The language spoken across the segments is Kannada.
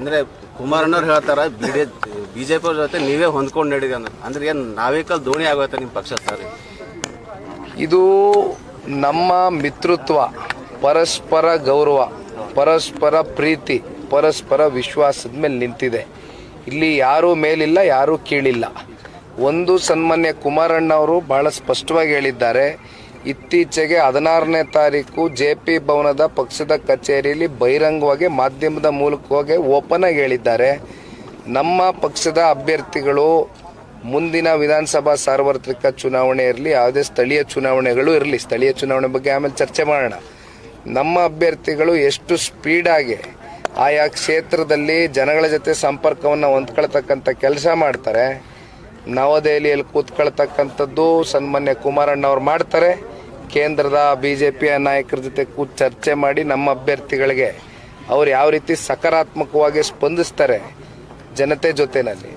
ಅಂದ್ರೆ ಕುಮಾರಣ್ಣವ್ರು ಹೇಳ್ತಾರ, ಬಿಡಿ ಬಿಜೆಪಿ ಅವ್ರ ಜೊತೆ ನೀವೇ ಹೊಂದ್ಕೊಂಡು ನಡೀರಿ ಅಂದ್ರೆ ಅಂದ್ರೆ ಏನ್ ನಾವೇ ಕಲ್ ದೋಣಿ ಆಗೋಯ್ತ ನಿಮ್ ಪಕ್ಷ ಸರ್? ಇದು ನಮ್ಮ ಮಿತ್ರತ್ವ ಪರಸ್ಪರ ಗೌರವ, ಪರಸ್ಪರ ಪ್ರೀತಿ, ಪರಸ್ಪರ ವಿಶ್ವಾಸದ ಮೇಲೆ ನಿಂತಿದೆ. ಇಲ್ಲಿ ಯಾರೂ ಮೇಲಿಲ್ಲ, ಯಾರೂ ಕೀಳಿಲ್ಲ. ಒಂದು ಸನ್ಮಾನ್ಯ ಕುಮಾರಣ್ಣ ಅವರು ಬಹಳ ಸ್ಪಷ್ಟವಾಗಿ ಹೇಳಿದ್ದಾರೆ ಇತ್ತೀಚೆಗೆ ಹದಿನಾರನೇ ತಾರೀಕು ಜೆ ಪಿ ಭವನದ ಪಕ್ಷದ ಕಚೇರಿಯಲ್ಲಿ ಬಹಿರಂಗವಾಗಿ ಮಾಧ್ಯಮದ ಮೂಲಕವಾಗಿ ಓಪನ್ ಆಗಿ ಹೇಳಿದ್ದಾರೆ. ನಮ್ಮ ಪಕ್ಷದ ಅಭ್ಯರ್ಥಿಗಳು ಮುಂದಿನ ವಿಧಾನಸಭಾ ಸಾರ್ವತ್ರಿಕ ಚುನಾವಣೆ ಇರಲಿ, ಯಾವುದೇ ಸ್ಥಳೀಯ ಚುನಾವಣೆಗಳು ಇರಲಿ, ಸ್ಥಳೀಯ ಚುನಾವಣೆ ಬಗ್ಗೆ ಆಮೇಲೆ ಚರ್ಚೆ ಮಾಡೋಣ. ನಮ್ಮ ಅಭ್ಯರ್ಥಿಗಳು ಎಷ್ಟು ಸ್ಪೀಡಾಗಿ ಆಯಾ ಕ್ಷೇತ್ರದಲ್ಲಿ ಜನಗಳ ಜೊತೆ ಸಂಪರ್ಕವನ್ನು ಹೊಂದ್ಕೊಳ್ತಕ್ಕಂಥ ಕೆಲಸ ಮಾಡ್ತಾರೆ. ನವದೆಹಲಿಯಲ್ಲಿ ಕೂತ್ಕೊಳ್ತಕ್ಕಂಥದ್ದು ಸನ್ಮಾನ್ಯ ಕುಮಾರಣ್ಣವ್ರು ಮಾಡ್ತಾರೆ. ಕೇಂದ್ರದ ಬಿ ಜೆ ಪಿಯ ನಾಯಕರ ಜೊತೆ ಕೂತ್ ಚರ್ಚೆ ಮಾಡಿ ನಮ್ಮ ಅಭ್ಯರ್ಥಿಗಳಿಗೆ ಅವ್ರು ಯಾವ ರೀತಿ ಸಕಾರಾತ್ಮಕವಾಗಿ ಸ್ಪಂದಿಸ್ತಾರೆ ಜನತೆ ಜೊತೆನಲ್ಲಿ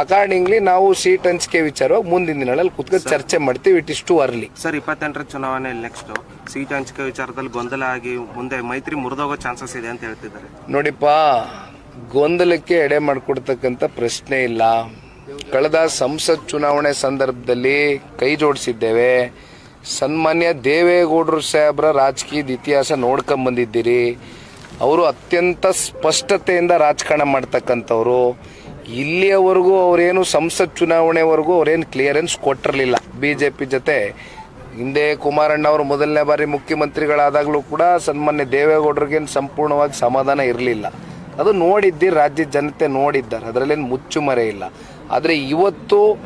ಅಕಾರ್ಡಿಂಗ್ಲಿ ನಾವು ಸೀಟ್ ಹಂಚಿಕೆ ವಿಚಾರವಾಗಿ ಮುಂದಿನ ದಿನಗಳಲ್ಲಿ ಕೂತ್ಕೊಂಡು ಚರ್ಚೆ ಮಾಡ್ತೀವಿ. ಇಟ್ ಇಷ್ಟು ಅರ್ಲಿ ಸರ್ ಇಪ್ಪತ್ತೆಂಟರ ಚುನಾವಣೆ ನೆಕ್ಸ್ಟ್ ಸೀಟ್ ಹಂಚಿಕೆ ವಿಚಾರದಲ್ಲಿ ಗೊಂದಲ ಆಗಿ ಮುಂದೆ ಮೈತ್ರಿ ಮುರಿದೋಗೋ ಚಾನ್ಸಸ್ ಇದೆ ಅಂತ ಹೇಳ್ತಿದ್ದಾರೆ. ನೋಡಿಪ್ಪ ಗೊಂದಲಕ್ಕೆ ಎಡೆ ಮಾಡಿಕೊಡ್ತಕ್ಕಂಥ ಪ್ರಶ್ನೆ ಇಲ್ಲ. ಕಳೆದ ಸಂಸತ್ ಚುನಾವಣೆ ಸಂದರ್ಭದಲ್ಲಿ ಕೈ ಜೋಡಿಸಿದ್ದೇವೆ. ಸನ್ಮಾನ್ಯ ದೇವೇಗೌಡರು ಸಾಹೇಬ್ರ ರಾಜಕೀಯದ ಇತಿಹಾಸ ನೋಡ್ಕೊಂಡ್ ಬಂದಿದ್ದೀರಿ. ಅವರು ಅತ್ಯಂತ ಸ್ಪಷ್ಟತೆಯಿಂದ ರಾಜಕಾರಣ ಮಾಡ್ತಕ್ಕಂಥವ್ರು. ಇಲ್ಲಿಯವರೆಗೂ ಅವರೇನು ಸಂಸತ್ ಚುನಾವಣೆವರೆಗೂ ಅವರೇನು ಕ್ಲಿಯರೆನ್ಸ್ ಕೊಟ್ಟಿರಲಿಲ್ಲ ಬಿ ಜೆ ಪಿ ಜೊತೆ. ಹಿಂದೆ ಕುಮಾರಣ್ಣ ಅವರು ಮೊದಲನೇ ಬಾರಿ ಮುಖ್ಯಮಂತ್ರಿಗಳಾದಾಗಲೂ ಕೂಡ ಸನ್ಮಾನ್ಯ ದೇವೇಗೌಡರಿಗೇನು ಸಂಪೂರ್ಣವಾಗಿ ಸಮಾಧಾನ ಇರಲಿಲ್ಲ. ಅದು ನೋಡಿದ್ದಿ, ರಾಜ್ಯದ ಜನತೆ ನೋಡಿದ್ದಾರೆ. ಅದರಲ್ಲೇನು ಮುಚ್ಚುಮರೆ ಇಲ್ಲ. ಆದರೆ ಇವತ್ತು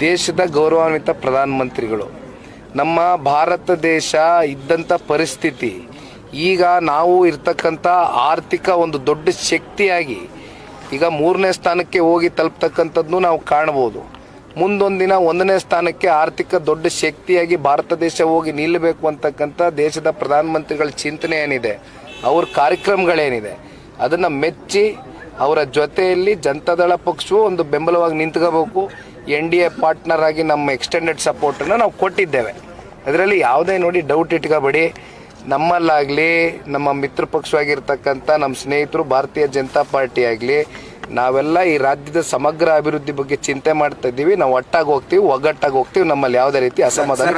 ದೇಶದ ಗೌರವಾನ್ವಿತ ಪ್ರಧಾನಮಂತ್ರಿಗಳು ನಮ್ಮ ಭಾರತ ದೇಶ ಇದ್ದಂಥ ಪರಿಸ್ಥಿತಿ. ಈಗ ನಾವು ಇರ್ತಕ್ಕಂಥ ಆರ್ಥಿಕ ಒಂದು ದೊಡ್ಡ ಶಕ್ತಿಯಾಗಿ ಈಗ ಮೂರನೇ ಸ್ಥಾನಕ್ಕೆ ಹೋಗಿ ತಲುಪ್ತಕ್ಕಂಥದ್ದು ನಾವು ಕಾಣ್ಬೋದು. ಮುಂದೊಂದು ದಿನ ಒಂದನೇ ಸ್ಥಾನಕ್ಕೆ ಆರ್ಥಿಕ ದೊಡ್ಡ ಶಕ್ತಿಯಾಗಿ ಭಾರತ ದೇಶ ಹೋಗಿ ನಿಲ್ಲಬೇಕು ಅಂತಕ್ಕಂಥ ದೇಶದ ಪ್ರಧಾನಮಂತ್ರಿಗಳ ಚಿಂತನೆ ಏನಿದೆ, ಅವ್ರ ಕಾರ್ಯಕ್ರಮಗಳೇನಿದೆ, ಅದನ್ನು ಮೆಚ್ಚಿ ಅವರ ಜೊತೆಯಲ್ಲಿ ಜನತಾದಳ ಪಕ್ಷವು ಒಂದು ಬೆಂಬಲವಾಗಿ ನಿಂತ್ಕೋಬೇಕು. ಎನ್ ಡಿ ಎ ಪಾರ್ಟ್ನರ್ ಆಗಿ ನಮ್ಮ ಎಕ್ಸ್ಟೆಂಡೆಡ್ ಸಪೋರ್ಟನ್ನು ನಾವು ಕೊಟ್ಟಿದ್ದೇವೆ. ಅದರಲ್ಲಿ ಯಾವುದೇ ನೋಡಿ ಡೌಟ್ ಇಟ್ಕೋಬೇಡಿ. ನಮ್ಮಲ್ಲಾಗಲಿ ನಮ್ಮ ಮಿತ್ರ ಪಕ್ಷವಾಗಿರ್ತಕ್ಕಂಥ ನಮ್ಮ ಸ್ನೇಹಿತರು ಭಾರತೀಯ ಜನತಾ ಪಾರ್ಟಿ ಆಗಲಿ ನಾವೆಲ್ಲ ಈ ರಾಜ್ಯದ ಸಮಗ್ರ ಅಭಿವೃದ್ಧಿ ಬಗ್ಗೆ ಚಿಂತೆ ಮಾಡ್ತಾ ಇದ್ದೀವಿ. ನಾವು ಒಟ್ಟಾಗಿ ಹೋಗ್ತೀವಿ ಒಗ್ಗಟ್ಟಾಗಿ ಹೋಗ್ತೀವಿ ನಮ್ಮಲ್ಲಿ ಯಾವುದೇ ರೀತಿ ಅಸಮಾಧಾನ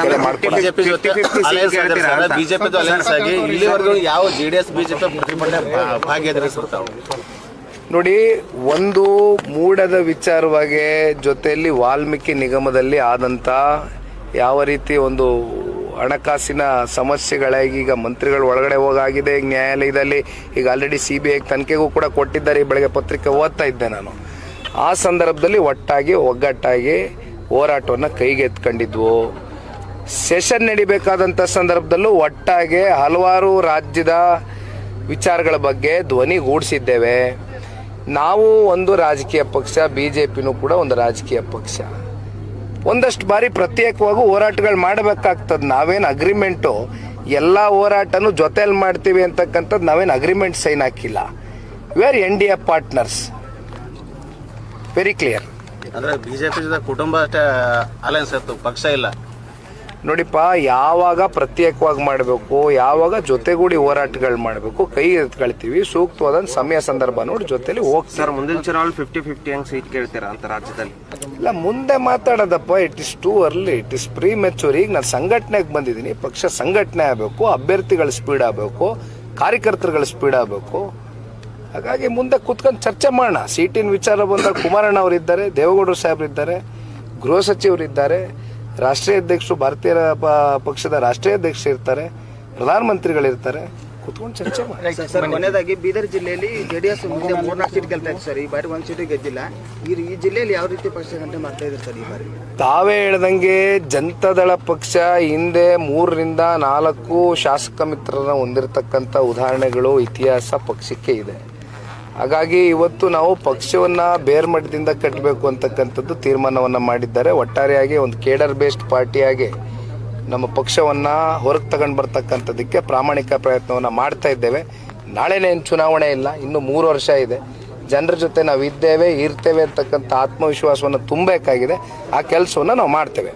ಬಿಜೆಪಿ ಜೊತೆ 50-50 ಅಲಯನ್ಸ್ seat ಗೆಲ್ತೀರಾ ಅಂತ? ಬಿಜೆಪಿ ಅಲಯನ್ಸ್ ಆಗಿ ಇಲ್ಲಿವರೆಗೂ ಯಾವ ಜೆಡಿಎಸ್ ಬಿಜೆಪಿ ಪ್ರತಿಭಟನೆ ಭಾ- ಭಾಗಿಯಾಗಿರ್ತಾವ ನೋಡಿ, ಒಂದು ಮೂಡದ ವಿಚಾರವಾಗಿ ಜೊತೆಯಲ್ಲಿ ವಾಲ್ಮೀಕಿ ನಿಗಮದಲ್ಲಿ ಆದಂಥ ಯಾವ ರೀತಿ ಒಂದು ಹಣಕಾಸಿನ ಸಮಸ್ಯೆಗಳಾಗಿ ಈಗ ಮಂತ್ರಿಗಳು ಒಳಗಡೆ ಹೋಗಾಗಿದೆ, ಈಗ ನ್ಯಾಯಾಲಯದಲ್ಲಿ ಈಗ ಆಲ್ರೆಡಿ ಸಿ ಬಿ ಐ ತನಿಖೆಗೂ ಕೂಡ ಕೊಟ್ಟಿದ್ದಾರೆ, ಈ ಬೆಳಗ್ಗೆ ಪತ್ರಿಕೆ ಓದ್ತಾ ಇದ್ದೆ ನಾನು. ಆ ಸಂದರ್ಭದಲ್ಲಿ ಒಟ್ಟಾಗಿ, ಒಗ್ಗಟ್ಟಾಗಿ ಹೋರಾಟವನ್ನು ಕೈಗೆ ಎತ್ಕೊಂಡಿದ್ವು ಸೆಷನ್ ನಡಿಬೇಕಾದಂಥ ಸಂದರ್ಭದಲ್ಲೂ ಒಟ್ಟಾಗಿ ಹಲವಾರು ರಾಜ್ಯದ ವಿಚಾರಗಳ ಬಗ್ಗೆ ಧ್ವನಿಗೂಡಿಸಿದ್ದೇವೆ ನಾವು ಒಂದು ರಾಜಕೀಯ ಪಕ್ಷ ಬಿ ಜೆ ಪಿನೂ ಕೂಡ ಒಂದು ರಾಜಕೀಯ ಪಕ್ಷ. ಒಂದಷ್ಟು ಬಾರಿ ಪ್ರತ್ಯೇಕವಾಗೂ ಹೋರಾಟಗಳು ಮಾಡಬೇಕಾಗ್ತದೆ. ನಾವೇನು ಅಗ್ರಿಮೆಂಟು ಎಲ್ಲ ಹೋರಾಟನೂ ಜೊತೆಯಲ್ಲಿ ಮಾಡ್ತೀವಿ ಅಂತಕ್ಕಂಥದ್ದು ನಾವೇನು ಅಗ್ರಿಮೆಂಟ್ ಸೈನ್ ಹಾಕಿಲ್ಲ. We are N D A partners very clear ಅಂದ್ರೆ ಬಿಜೆಪಿ ಕುಟುಂಬ ಅಷ್ಟೇ ಅಲಯನ್ಸ್ ಇತ್ತು, ಪಕ್ಷ ಇಲ್ಲ. ನೋಡಿಪ್ಪ ಯಾವಾಗ ಪ್ರತ್ಯೇಕವಾಗಿ ಮಾಡಬೇಕು ಯಾವಾಗ ಜೊತೆಗೂಡಿ ಹೋರಾಟಗಳು ಮಾಡಬೇಕು ಕೈ ಎತ್ಕೊಳ್ತೀವಿ ಸೂಕ್ತವಾದ ಸಮಯ ಸಂದರ್ಭ ನೋಡಿ ಜೊತೆಲಿ ಹೋಗ್ತಾರೆ ಸರ್ ಮುಂದಿನ ಚುನಾವಣೆ ಫಿಫ್ಟಿ ಫಿಫ್ಟಿ ಹಂಗೆ ಸೀಟ್ ಕೇಳ್ತೀರಾ ಅಂತ ರಾಜ್ಯದಲ್ಲಿ? ಇಲ್ಲ ಮುಂದೆ ಮಾತಾಡೋದಪ್ಪ it is too early it is premature ಈಗ ನಾನು ಸಂಘಟನೆಗೆ ಬಂದಿದ್ದೀನಿ ಪಕ್ಷ ಸಂಘಟನೆ ಆಗಬೇಕು ಅಭ್ಯರ್ಥಿಗಳ ಸ್ಪೀಡ್ ಆಗಬೇಕು ಕಾರ್ಯಕರ್ತರುಗಳ ಸ್ಪೀಡ್ ಆಗಬೇಕು. ಹಾಗಾಗಿ ಮುಂದೆ ಕುತ್ಕೊಂಡು ಚರ್ಚೆ ಮಾಡೋಣ. ಸೀಟಿನ ವಿಚಾರ ಬಂದಾಗ ಕುಮಾರಣ್ಣ ಅವರಿದ್ದಾರೆ ದೇವೇಗೌಡರು ಸಾಹೇಬ್ರು ಇದ್ದಾರೆ ಗೃಹ ಸಚಿವರಿದ್ದಾರೆ. ರಾಷ್ಟ್ರೀಯ ಅಧ್ಯಕ್ಷರು ಭಾರತೀಯ ಪಕ್ಷದ ರಾಷ್ಟ್ರೀಯ ಅಧ್ಯಕ್ಷರು ಇರ್ತಾರೆ ಪ್ರಧಾನಮಂತ್ರಿಗಳಿರ್ತಾರೆ ಮಂತ್ರಿಗಳಿರ್ತಾರೆ ಚರ್ಚೆ ಮಾಡಿ. ಸರ್ ಕೊನೆಯದಾಗಿ ಬೀದರ್ ಜಿಲ್ಲೆಯಲ್ಲಿ ಜೆಡಿಎಸ್ ಮುಂದೆ ಮೂರ್ನಾಲ್ಕು ಸೀಟ್ ಗೆಲ್ತಾ ಇದೆ ಸರ್ ಈ ಬಾರಿ ಒಂದು ಸೀಟು ಗೆದ್ದಿಲ್ಲ. ಈ ಈ ಜಿಲ್ಲೆಯಲ್ಲಿ ಯಾವ ರೀತಿ ಪಕ್ಷ ಗಂಟೆ ಮಾಡ್ತಾ ಇದ್ದಾರೆ ಸರ್ ಈ ಬಾರಿ? ತಾವೇ ಹೇಳ್ದಂಗೆ ಜನತಾದಳ ಪಕ್ಷ ಹಿಂದೆ ಮೂರರಿಂದ ನಾಲ್ಕು ಶಾಸಕ ಮಿತ್ರರನ್ನ ಹೊಂದಿರತಕ್ಕಂಥ ಉದಾಹರಣೆಗಳು ಇತಿಹಾಸ ಪಕ್ಷಕ್ಕೆ ಇದೆ. ಹಾಗಾಗಿ ಇವತ್ತು ನಾವು ಪಕ್ಷವನ್ನ ಬೇರ್ಮಟ್ಟದಿಂದ ಕಟ್ಟಬೇಕು ಅಂತಕ್ಕಂಥದ್ದು ತೀರ್ಮಾನವನ್ನ ಮಾಡಿದ್ದಾರೆ. ಒಟ್ಟಾರೆಯಾಗಿ ಒಂದು ಕೇಡರ್ ಬೇಸ್ಡ್ ಪಾರ್ಟಿಯಾಗಿ ನಮ್ಮ ಪಕ್ಷವನ್ನ ಹೊರಗೆ ತಗೊಂಡು ಬರ್ತಕ್ಕಂಥದ್ದಕ್ಕೆ ಪ್ರಾಮಾಣಿಕ ಪ್ರಯತ್ನವನ್ನ ಮಾಡ್ತಾ ಇದ್ದೇವೆ. ನಾಳೆನೇ ಚುನಾವಣೆ ಇಲ್ಲ, ಇನ್ನು ಮೂರು ವರ್ಷ ಇದೆ. ಜನರ ಜೊತೆ ನಾವು ಇದ್ದೇವೆ, ಇರ್ತೇವೆ ಅಂತಕ್ಕಂಥ ಆತ್ಮವಿಶ್ವಾಸವನ್ನು ತುಂಬಬೇಕಾಗಿದೆ. ಆ ಕೆಲಸವನ್ನು ನಾವು ಮಾಡ್ತೇವೆ.